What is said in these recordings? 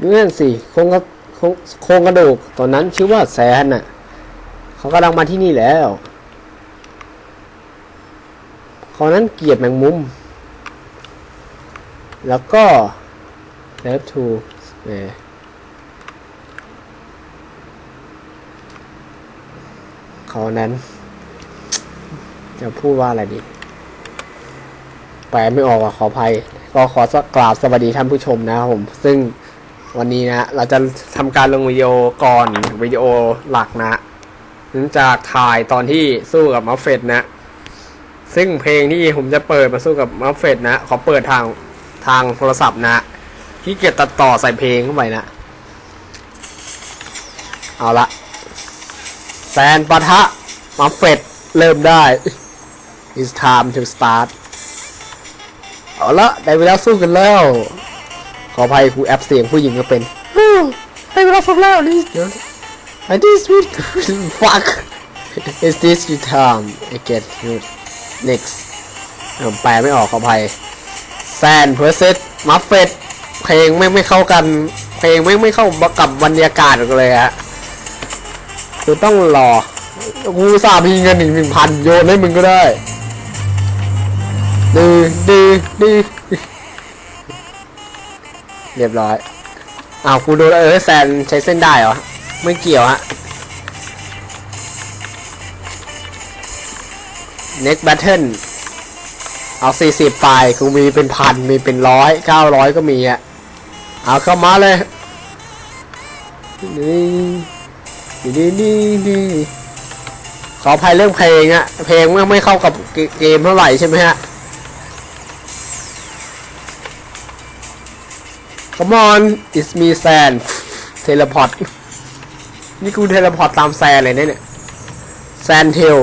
นั่นสิโครงกระโครงกระดูกตอนนั้นชื่อว่าแซนน่ะเขากำลังมาที่นี่แล้วเขานั้นเกลียดแมงมุม แล้วก็ left to เออเขานั้น จะพูดว่าอะไรดีแปลไม่ออกอะขออภัย ก็ขอกราบสวัสดีท่านผู้ชมนะครับผม ซึ่ง วันนี้นะเราจะทำการลงวิดีโอก่อนวิดีโอหลักนะเนื่องจากถ่ายตอนที่สู้กับมัฟเฟตนะ ซึ่งเพลงที่ผมจะเปิดมาสู้กับมัฟเฟตนะขอเปิดทางทางโทรศัพท์นะที่เกียจตัดต่อใส่เพลงเข้าไปนะ เอาละแซนปะทะมัฟเฟตเริ่มได้ It's time to start เอาละได้เวลาสู้กันแล้ว ขออภัยครูแอปเสียงผู้หญิงก็เป็นฮู้ได้เวลาสู้แล้วนี่เดี๋ยว I this week fuck is this your time I get you next เออแปลไม่ออกขออภัยแซนเพอร์เซตมัฟเฟตเพลงไม่ไม่เข้ากัน เพลงไม่ไม่เข้ากับบรรยากาศเลยฮะคือต้องรอกูอุตสาห์มีเงินหนึ่งหนึ่งพันโยนให้มึงก็ได้ดื้อดื้อดื้อ เรียบร้อยอ้าวกูดูแล้วเออแซนใช้เส้นได้เหรอ ไม่เกี่ยวฮะ next battle เอาสี่สิบไปกูมีเป็นพัน มีเป็นร้อยเก้าร้อยก็มีอะ เอาเข้ามาเลย นี่นี่นี่นี่ขออภัยเรื่องเพลงอะเพลงไม่ไม่เข้ากับเกเกมเท่าไหร่ใช่ไหมฮะ Come on it's me San เทเลพอร์ตนี่กูเทเลพอร์ตตามแซนเลยเนี่ยแซนเทล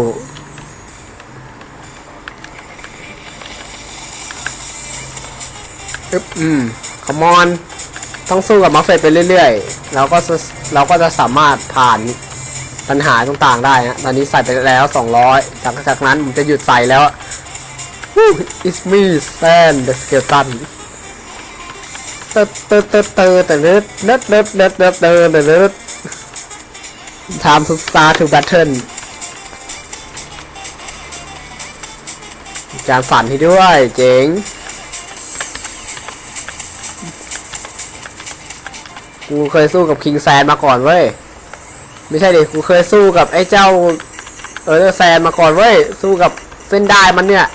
อึ๊บอืม Come on ต้องสู้กับมัฟเฟตไปเรื่อยๆ เราก็จะเราก็จะสามารถผ่านปัญหาต่างๆได้นะ ตอนนี้ใส่ไปแล้ว 200 จากจากนั้นผมจะหยุดใส่แล้ว It's me San the skeleton เติร์ดเติร์ดเติร์ดเติร์ดเติร์ดเติร์ดเติร์ดเติร์ดเติร์ดเติร์ดเติร์ดเติร์ด Time to start to battle การฝันให้ด้วยเจ๋งกูเคยสู้กับคิงแซนมาก่อนเว้ย ไม่ใช่ดิกูเคยสู้กับไอ้เจ้า เออแซนมาก่อนเว้ย สู้กับเส้นได้มันเนี่ย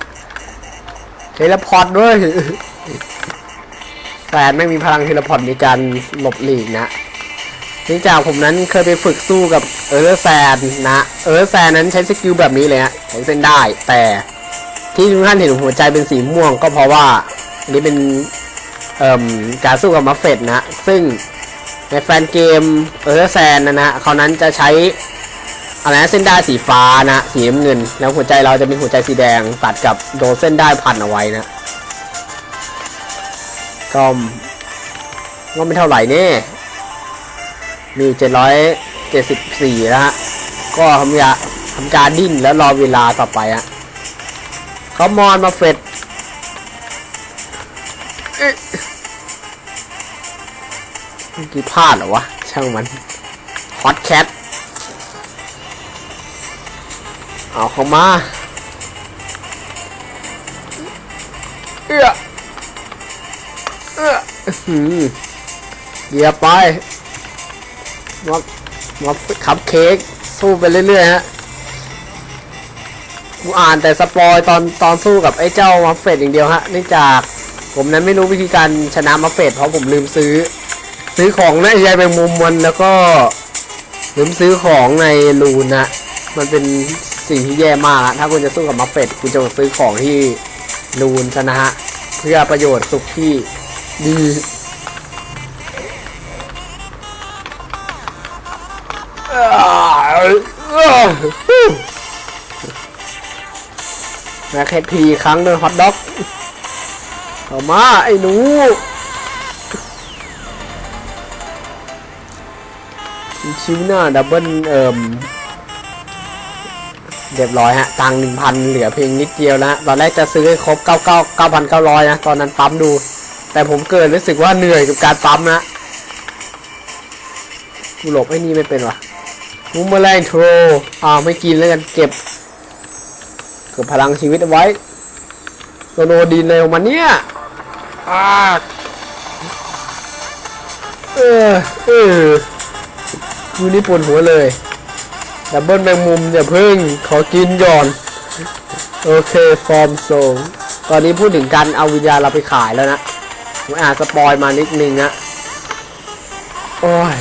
เทเลพอร์ตด้วย นไม่มีพลังเทเลพอร์ตในการหลบหลีกนะเนื่องจากผมนั้นเคยไปฝึกสู้กับเออร์แซนนะเออร์แซนนั้นใช้สกิลแบบนี้เลยฮะใช้เส้นได้แต่ที่ทุกท่านเห็นหัวใจเป็นสีม่วงก็เพราะว่าอันนี้เป็นการสู้กับมัฟเฟตนะ ซึ่งในแฟนเกมเออร์แซนนะนะเขานั้นจะใช้อะไรนะเส้นได้สีฟ้านะสีน้ำเงิน แล้วหัวใจเราจะเป็นหัวใจสีแดงตัดกับโดนเส้นได้พันเอาไว้นะ ก็ก็ไม่เท่าไหร่เนี่มีเจ็ดร้อยเจ็ดสิบสี่แล้วฮะ ก็ทำยาทำการดิ้นแล้วรอเวลาต่อไปอะเขามอนมาเฟดเอ๊ะเมื่อกี้พลาดเหรอวะ ช่างมัน ฮอตแคท เอาเข้ามา เอื้อ เดี๋ยวไปมามาขับเค้กสู้ไปเรื่อยๆฮะกูอ่านแต่สปอยตอนตอนสู้กับไอ้เจ้ามัฟเฟตอย่างเดียวฮะเนื่องจากผมนั้นไม่รู้วิธีการชนะมัฟเฟตเพราะผมลืมซื้อ ซื้อของในยายแมงมุมมันแล้วก็ลืมซื้อของในลูนนะมันเป็นสิ่งที่แย่มากอะถ้าคุณจะสู้กับมัฟเฟตคุณจะซื้อของที่ลูนชนะฮะเพื่อประโยชน์สุขที่ ดีแม็กเฮดพีครั้งหนึ่งฮอตด็อกเอามา ไอ้หนูชิวหน้าดับเบิลเอ่มเรียบร้อยฮะ ตังหนึ่งพันเหลือเพียงนิดเดียวนะตอนแรกจะซื้อให้ครบเก้าเก้าเก้าพันเก้าร้อยนะ ตอนนั้นปั๊มดู แต่ผมเกิดรู้สึกว่าเหนื่อยกับการปั๊มนะกูหลบไอ้นี่ไม่เป็นวะมูมแมลงโทรอ่าวไม่กินแล้วกันเก็บเก็บพลังชีวิตเอาไว้โซโนดีเร็วมาเนี่ยอ่าเออเออกูนี่ปวดหัวเลยดับเบิลแมงมุมอย่าเพิ่งขอกินก่อน โอเค ฟอร์มโซตอนนี้พูดถึงการเอาวิญญาณเราไปขายแล้วนะ ผมอ่านสปอยมานิดนึงนะโอ้ย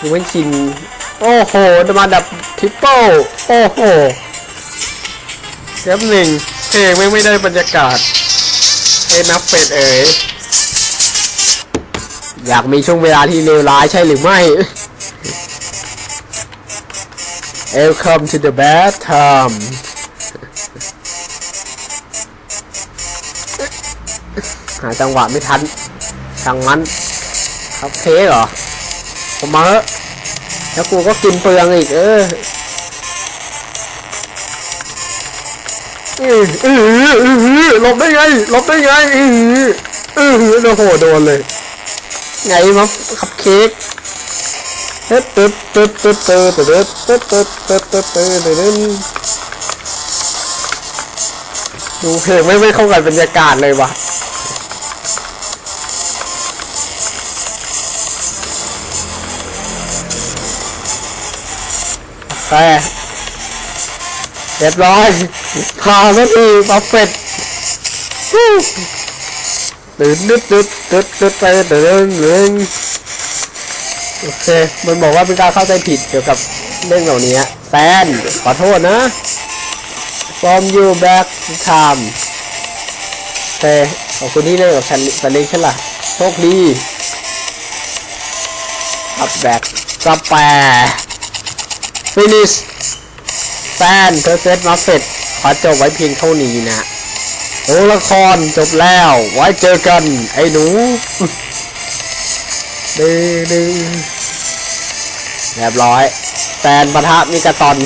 ดูไม่ชิน โอ้โหจะมาดับทริปเปิลโอ้โหเทปหนึ่งเพลงไม่ไม่ได้บรรยากาศเอ้นับเป็ดเอ๋ยอยากมีช่วงเวลาที่เลวร้ายใช่หรือไม่ Welcome to the bad time หาจังหวะไม่ทันทางนั้นครับเทเหรอ ผมมาแล้วกูก็กินเปลืองอีก เอออืออืออือหลบได้ไงหลบได้ไงอืออือโอ้โหโดนเลย ไงมาคับเค้กตึ๊ดตึ๊ดตึ๊ดตึ๊ดตึ๊ดตึ๊ดตึ๊ดตึ๊ดตึ๊ดตึ๊ดตึ๊ดตึ๊ดตึ๊ดดูเพลงไม่ไม่เข้ากับบรรยากาศเลยวะ แต่เรียบร้อยพาสักทีบัฟเฟตตื่นตึ๊ดตึ๊ดตึ๊ดตึ๊ดไปตื่นตื่นโอเค มันบอกว่าเป็นการเข้าใจผิดเกี่ยวกับเรื่องเหล่านี้แฟน ขอโทษนะ from you back time โอเคขอบคุณที่เล่นกับฉันสลิงฉันล่ะ โชคดีอัพแบ็กส แปร์ finish แฟนเธอเซตมาเสร็จขอจบไว้เพียงเท่านี้นะโอ้ละครจบแล้ว ไว้เจอกัน ไอ้หนูดึงดึงเรียบร้อยแฟนปะทะมิกาตอน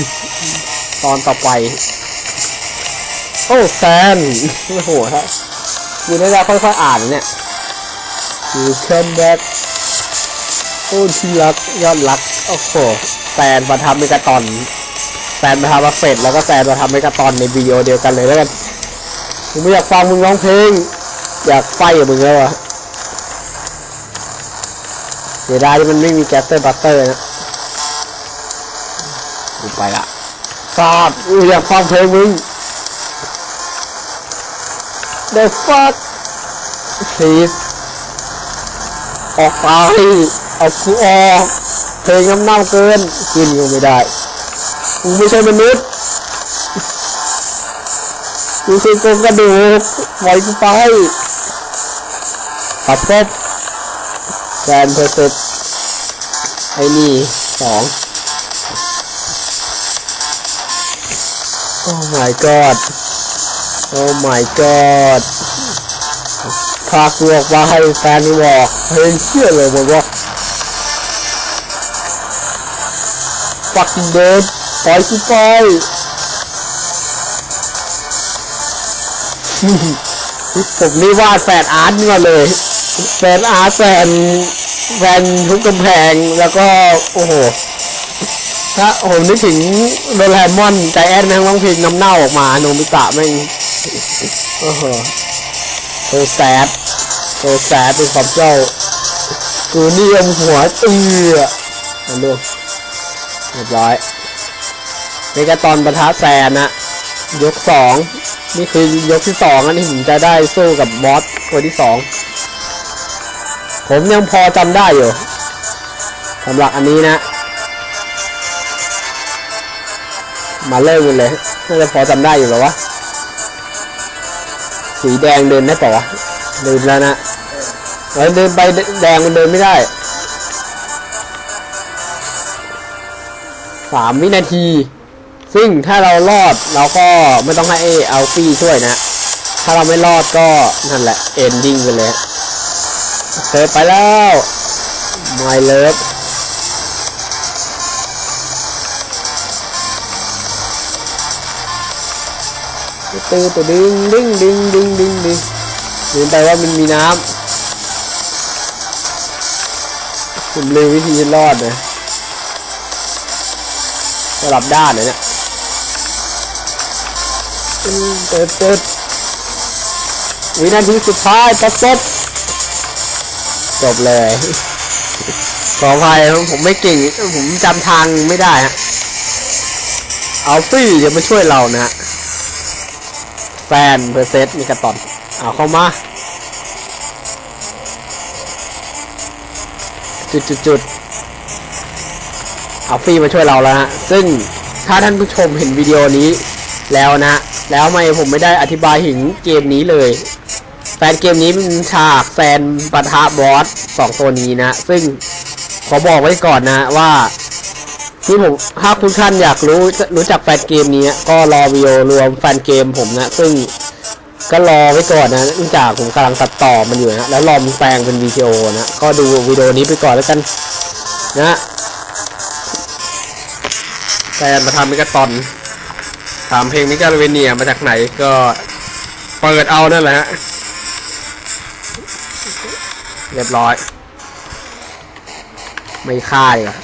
ตอนต่อไป โอ้แฟนโอ้โหฮะอยู่ในเราค่อยๆอ่านเนี่ย You come back อ้ที่รักยอดรักโอ้โหแฟนประทับมิกาตอนแฟนประทับมาเฟดแล้วก็แฟนประทับมิกาตอนในวิดีโอเดียวกันเลยแล้วกันผมไม่อยากฟังมึงร้องเพลง อยากไฟกับมึงแล้วอะเสียดายที่มันไม่มีแกสเตอร์บัตเตอร์นะกูไปละฟาดอยากฟังเพลงมึง The fuck please ออกไป อากูออเพลงน้ำเน่าเกินกินกูไม่ได้กูไม่ใช่มนุษย์กูคือโครงกระดูกปล่อยกูไปขับพบแกนเพอร์เซตไอ้นี่สองโอ้ my god โอ้ my god พากูออกมาให้แฟนบอกเฮ้ยเชื่อเลยบอกว่า fucking dead ปล่อยกูไปผมนี่วาดแฟนอาร์ตนี่มาเลยแฟนอาร์ตแฟนแฟนทุกกำแพงแล้วก็ โอ้โหถ้าผมนึกถึงโดราเอมอนใจแอนแม่งร้องเพลงน้ำเน่าออกมาโนบิตะแม่งโอ้โหโซแซดโซแซดเป็นความเจ้ากูนี่อมหัวเอือมาดู เรียบร้อย นี่ก็ตอนประทะแซนนะ ยกสองนี่คือยกที่สองอันนี้ผมจะได้สู้กับบอสตัวที่สองผมยังพอจำได้อยู่สำหรับอันนี้นะ มาเริ่มกันเลยน่าจะพอจำได้อยู่แล้วะสีแดงเดินได้ปะวะลืมแล้วนะเออเดินไปแดงมันเดินไม่ได้ สามวินาที ซึ่งถ้าเรารอดเราก็ไม่ต้องให้เอลฟี่ช่วยนะ ถ้าเราไม่รอดก็นั่นแหละเอนดิ้งไปเลยเซฟไปแล้ว My Love ตือตัวดึงดึงดึงดึงดึงดึงลืมไปว่ามันมีน้ำผมลืมวิธีรอดเลย สลับด้านเลยเนี่ยเติดเติดวินาทีสุดท้ายประสบจบเลย ขออภัยครผมไม่เก่ง ผมจำทางไม่ได้ฮะเอาฟี่จะมาช่วยเรานะฮะ แฟนเพอร์เซสมีกระตอน เอาเข้ามา จุดจุดจุด อาฟี่มาช่วยเราแล้วฮะซึ่งถ้าท่านผู้ชมเห็นวิดีโอนี้แล้วนะ แล้วทำไมผมไม่ได้อธิบายถึงเกมนี้เลย แฟนเกมนี้เป็นฉากแฟนปะทะบอสสองตัวนี้นะ ซึ่งขอบอกไว้ก่อนนะว่าที่ผมถ้าคุณท่านอยากรู้รู้จักแฟนเกมนี้ก็รอวิดีโอรวมแฟนเกมผมนะ ซึ่งก็รอไว้ก่อนนะเนื่องจากผมกำลังตัดต่อมันอยู่นะแล้วรอมันแปลงเป็นวิดีโอนะก็ดูวิดีโอนี้ไปก่อนแล้วกันนะ นมาทำมิกาตอน ถามเพลงมิกาเวเนียมาจากไหนก็เปิดเอานั่นแหละฮะ เรียบร้อย ไม่ฆ่าเลย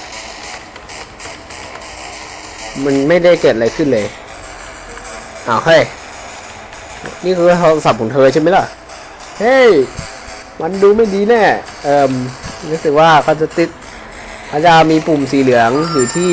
มันไม่ได้เกิดอะไรขึ้นเลยอ้าวเฮ้ย นี่คือโทรศัพท์ของเธอใช่ไหมล่ะ เฮ้ย มันดูไม่ดีแน่ เอ่มรู้สึกว่าเขาจะติดเขาจะมีปุ่มสีเหลืองอยู่ที่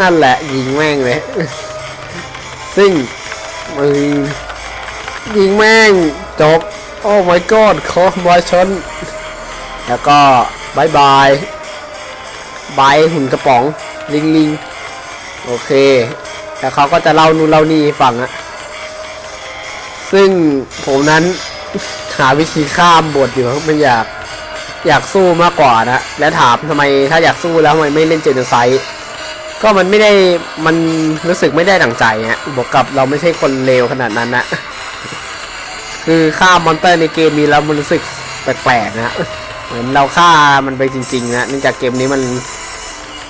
นั่นแหละยิงแม่งเลยซึ่งมึงยิงแม่งจบ โอ้ my god คอบอยชน แล้วก็บายบายบายหุ่นกระป๋อง ลิงลิงโอเค แล้วเขาก็จะเล่านู่นเล่านี่ให้ฟังอะซึ่งผมนั้นหาวิธีข้ามบทอยู่ไม่อยาก อยากสู้มากกว่านะ และถามทำไมถ้าอยากสู้แล้วทำไมไม่เล่นเจนไซต์ ก็มันไม่ได้มันรู้สึกไม่ได้ดั่งใจฮะบวกกับเราไม่ใช่คนเลวขนาดนั้นนะคือฆ่ามอนเตอร์ในเกมนี้แล้วมันรู้สึกแปลกๆนะเหมือนเราฆ่ามันไปจริงๆนะเนื่องจากเกมนี้มัน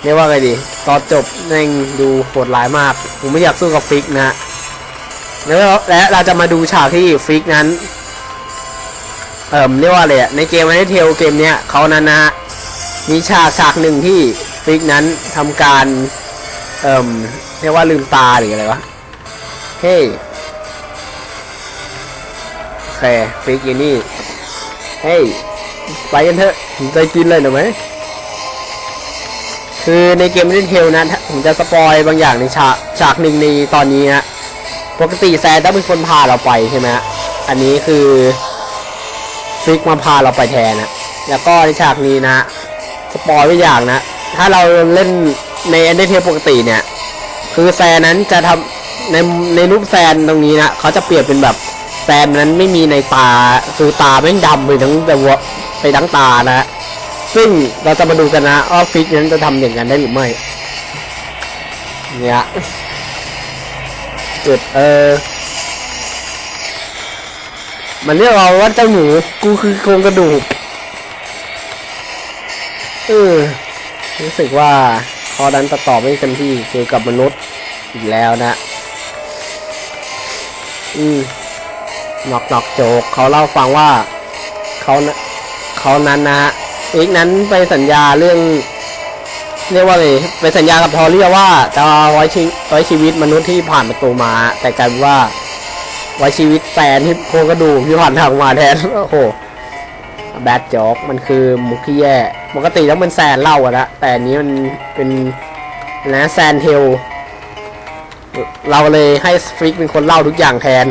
เรียกว่าไงดีตอนจบแม่งดูโหดร้ายมาก ผมไม่อยากสู้กับฟิกนะแล้วและเราจะมาดูฉากที่ฟิกนั้น เอ่มเรียกว่าอะไรอะในเกมในเทลเกมเนี้ยเขานั้นนะฮะมีฉากฉากหนึ่งที่ฟิกนั้นทำการ เอ่มเรียกว่าลืมตาหรืออะไรวะ เฮ้ยโอเคฟิกอยู่นี่ เฮ้ย ไปกันเถอะผมใจกินเลยหน่อไหมคือในเกมเล่นเทลนะถ้าผมจะสปอยบางอย่างในฉากฉากหนึ่งในตอนนี้ฮะปกติแซนต้องเป็นคนพาเราไปใช่ไหมฮะอันนี้คือฟิกมาพาเราไปแทนนะแล้วก็ในฉากนี้นะ สปอยไว้อย่างนะ ถ้าเราเล่น ในเอ d นเทลปกติเนี่ย คือแซนนั้นจะทำในในรูปแซนตรงนี้นะเขาจะเปลี่ยนเป็นแบบแซนนั้นไม่มีในตาคือตาแม่งดำไปทั้งแต่วไปทั้งตานะซึ่งเราจะมาดูกันนะว่าฟิกนั้นจะทำอย่างนั้นได้หรือไม่เนี่ยจุดเออมันเรียกเราว่าเจ้าหนูกูคือโครงกระดูกเออรู้สึกว่า พอดันตัดต่อไม่เต็มที่เกี่ยวกับมนุษย์อีกแล้วนะ อืมหนอกหนอกโจกเขาเล่าฟังว่าเขาเขานั้นนะฮะอีกนั้นไปสัญญาเรื่อง เรียกว่าอะไรไปสัญญากับทอเรียว่าจะไว้ชีไว้ชีวิตมนุษย์ที่ผ่านประตูมา แต่กลายเป็นว่า ไว้ชีวิตแฟนที่โครงกระดูกที่ผ่านทางมาแทนโอ้โห แบดจ็อกมันคือมุกที่แย่ปกติต้องเป็นแซนเล่าอะนะแต่อันนี้มันเป็นนะแซนเทลเราเลยให้ฟริกเป็นคนเล่าทุกอย่างแทน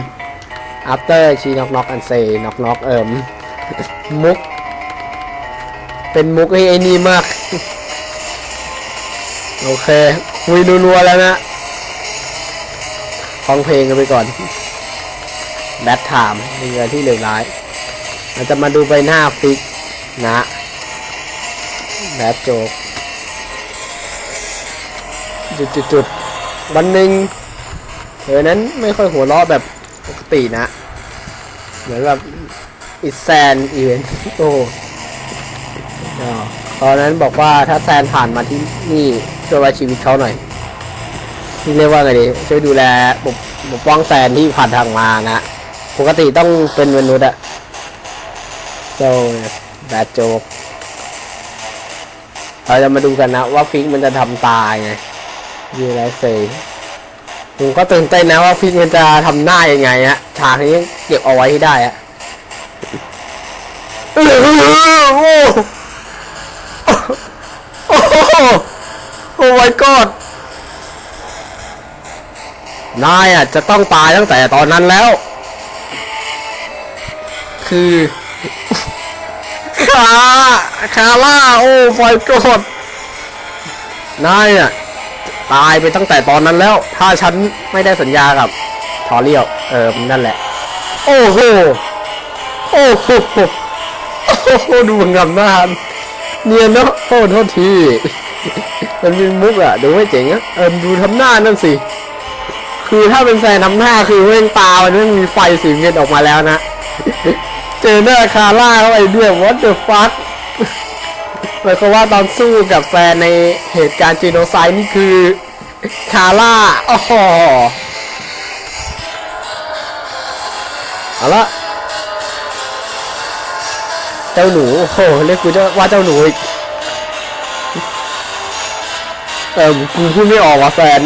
after she knock knock and say knock knock เอิมมุก เป็นมุกไอ้ไอ้นี่มาก โอเค คุยนัวๆแล้วนะฟังเพลงกันไปก่อนแบทไทม์เป็นเรือที่เลวร้าย เราจะมาดูใบหน้าฟิกนะแบทโจกจุดๆๆวันหนึ่งเธอนั้นไม่ค่อยหัวเราะแบบปกตินะ เหมือนแบบอิแซนอีเวนต์โอ้ตอนนั้นบอกว่าถ้าแซนผ่านมาที่นี่ช่วยไว้ชีวิตเขาหน่อยที่เรียกว่าไงดีช่วยดูแลปกป้องแซนที่ผ่านทางมานะ ปกติต้องเป็นมนุษย์อะ so bad joke เราจะมาดูกันนะว่าฟิกมันจะทำตายไงยีไรเซผมก็ตื่นเต้นนะว่าฟิกมันจะทำหน้ายังไงฮะฉากนี้เก็บเอาไว้ให้ได้อะโอ้โหโอ้โหโอ้ my god นายอะจะต้องตายตั้งแต่ตอนนั้นแล้ว คือ คาคาร่าโอ้ไฟโกรธนายอะตายไปตั้งแต่ตอนนั้นแล้ว ถ้าฉันไม่ได้สัญญากับทอเรียว เออนั่นแหละ โอ้โห โอ้โหโอ้โหดูมันงำหน้าเนียนเนาะโอ้โทษที มันมีมุกอะดูไม่เจ๋งอะเออดูทำหน้านั่นสิ คือถ้าเป็นแฟนทำหน้าคือเว้งตามันมีไฟสีเงินออกมาแล้วนะ เจอหน้าคาร่าเข้าไปด้วย what the fuck หมายความว่าตอนสู้กับแฟนในเหตุการณ์จีโนไซด์นี่คือ คาร่าโอ้โหเอาละเจ้าหนูโอ้โหเรียกกูจ้าว่าเจ้าหนูอีกเออกูพูดไม่ออกว่ะแฟน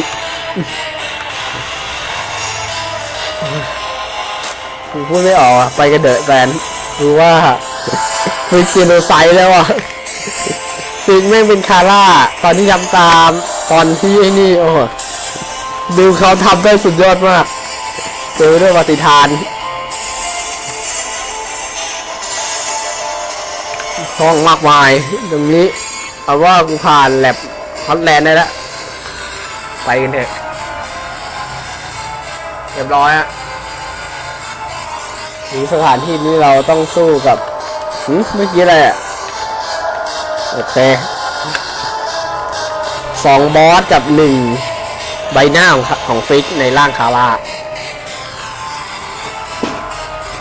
กูพูดไม่ออกอะไปกันเดอะแฟนรู้ว่าเป็นจีโนไซด์แล้วอะฟิกแม่งเป็นคาร่า ตอนที่ทำตามตอนที่ไอ้นี่โอ้โหดูเขาทำได้สุดยอดมากเจอด้วยปฏิทานห้องมากมาย ตรงนี้ เอาว่ากูผ่านแลบฮอตแลนด์ได้แล้ว ไปกันเถอะ เรียบร้อยอะ ถึงสถานที่นี้เราต้องสู้กับหืมเมื่อกี้อะไรอะโอเคสองบอสกับหนึ่งใบหน้าของของฟิกในร่างคาร่า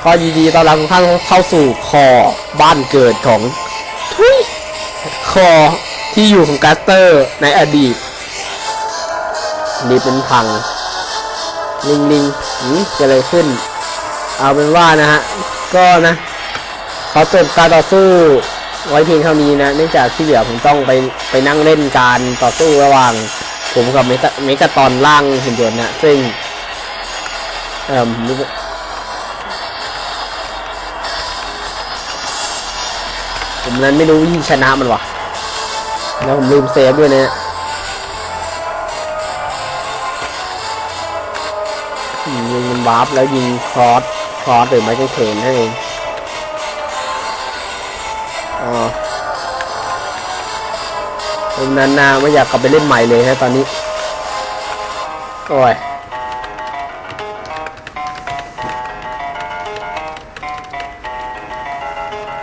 ก็ยินดีต้อนรับทุกท่านเข้าสู่คอบ้านเกิดของทุยคอที่อยู่ของกัสเตอร์ในอดีตนี่เป็นพังลิงลิงหืมเกิดอะไรขึ้น เอาเป็นว่านะฮะ ก็นะขาจบการต่อสู้ไว้เพียงเท่านี้นะ เนื่องจากที่เหลือผมต้องไปไปนั่งเล่นการต่อสู้ระหว่าง ผมกับเมกาเมกาตอนล่างหุ่นยนต์นะซึ่ง เอ่อผมนั้นไม่รู้วิธีชนะมันวะแล้วผมลืมเซฟด้วยเนะยิงมันวาร์ปแล้วยิงครอส ครอสหรือไม้กางเขนนั่นเองอ๋อนั้นนะไม่อยากกลับไปเล่นใหม่เลยนะตอนนี้ โอ้ย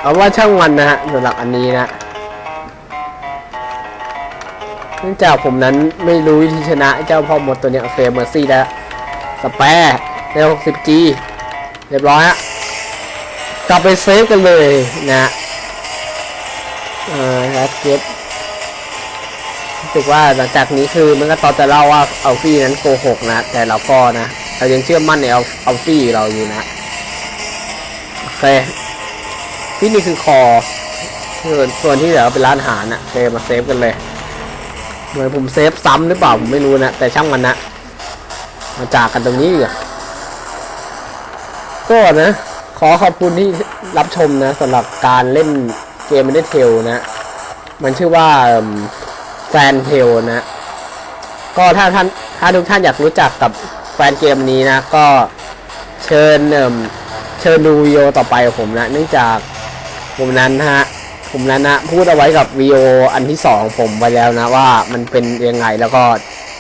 เอาว่าช่างวันนะฮะสำหรับอันนี้นะเนื่องจากผมนั้นไม่รู้วิธีชนะเจ้าพ่อมดตัวเนี้ยโอเคเมอร์ซี่แล้วสแปร์ใน 60G เรียบร้อยฮะกลับไปเซฟกันเลยนะเอ่อแอดเก็ตรู้สึกว่าหลังจากนี้คือมันก็ตอนจะเล่าว่าอัลฟี่นั้นโกหกนะ แต่เราก็นะเรายังเชื่อมั่นในอัลอัลฟี่เราอยู่นะโอเคที่นี่คือคอส่วนส่วนที่เหลือเป็นร้านอาหารนะโอเคมาเซฟกันเลยเหมือนผมเซฟซ้ำหรือเปล่าผมไม่รู้นะแต่ช่างมันนะมาจากกันตรงนี้ดีกว่า ก็นะ ขอขอบคุณที่รับชมนะสำหรับการเล่นเกมไม่ได้เทลนะ มันชื่อว่าแฟนเทลนะ ก็ถ้าท่านถ้าทุกท่านอยากรู้จักกับแฟนเกมนี้นะ ก็เชิญเอิ่มเชิญดูวิดีโอต่อไปของผมนะ เนื่องจากผมนั้นฮะผมนั้นนะพูดเอาไว้กับวิดีโออันที่สองของผมไว้แล้วนะว่ามันเป็นยังไงแล้วก็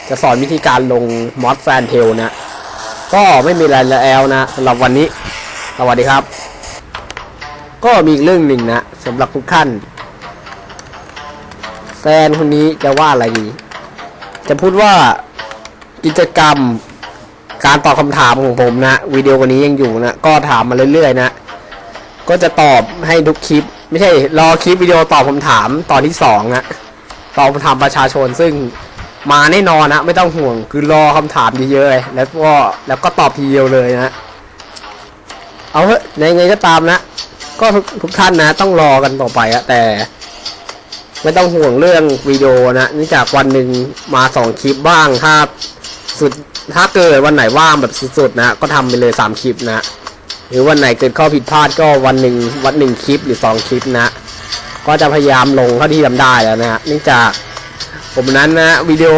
จะสอนวิธีการลงมอดแฟนเทลนะ ก็ไม่มีอะไรแล้วนะสำหรับวันนี้ สวัสดีครับ ก็มีอีกเรื่องหนึ่งนะสำหรับทุกท่านแฟนคนนี้จะว่าอะไรดีจจะพูดว่ากิจกรรมการตอบคำถามของผมนะวิดีโอวันนี้ยังอยู่นะก็ถามมาเรื่อยๆนะก็จะตอบให้ทุกคลิป ไม่ใช่รอคลิปวิดีโอตอบคำถามตอนที่สองนะตอบคำถามประชาชนซึ่ง มาแน่นอนนะไม่ต้องห่วง คือรอคำถามเยอะๆเลยแล้วก็แล้วก็ตอบทีเดียวเลยนะเอาเถอะในไงก็ตามนะ ก็ทุกทุกท่านนะ ต้องรอกันต่อไปอะแต่ ไม่ต้องห่วงเรื่องวิดีโอนะเนื่องจากวันหนึ่งมาสองคลิปบ้างถ้าสุดถ้าเกิดวันไหนว่างแบบสุดๆนะ ก็ทำไปเลยสามคลิปนะ หรือวันไหนเกิดข้อผิดพลาดก็วันหนึ่งวันหนึ่งคลิปหรือสองคลิปนะ ก็จะพยายามลงเท่าที่ทำได้แล้วนะฮะเนื่องจาก ผมนั้นนะวิดีโอ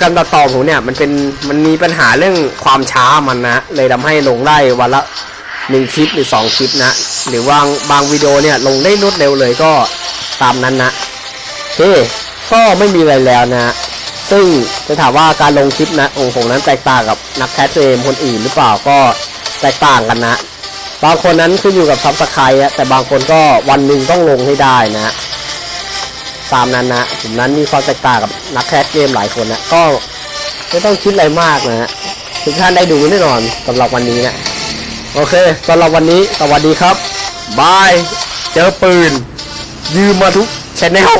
การตัดต่อผมเนี่ยมันเป็นมันมีปัญหาเรื่องความช้ามันนะเลยทำให้ลงได้วันละหนึ่งคลิปหรือสองคลิปนะ หรือว่าบางวิดีโอเนี่ยลงได้รวดเร็วเลยก็ตามนั้นนะโอเคก็ไม่มีอะไรแล้วนะ ซึ่งจะถามว่าการลงคลิปนะของผมนั้นแตกต่างกับนักแคสเกมคนอื่นหรือเปล่าก็แตกต่างกันนะ บางคนนั้นขึ้นอยู่กับซับสไครต์แต่บางคนก็วันหนึ่งต้องลงให้ได้นะ ตามนั้นนะผมนั้นมีความแตกต่างกับนักแคสเกมหลายคนนะก็ไม่ต้องคิดอะไรมากนะฮะทุกท่านได้ดูแน่นอนสำหรับวันนี้นะโอเคสำหรับวันนี้สวัสดีครับบายเจอปืนยืมมาทุกชแนล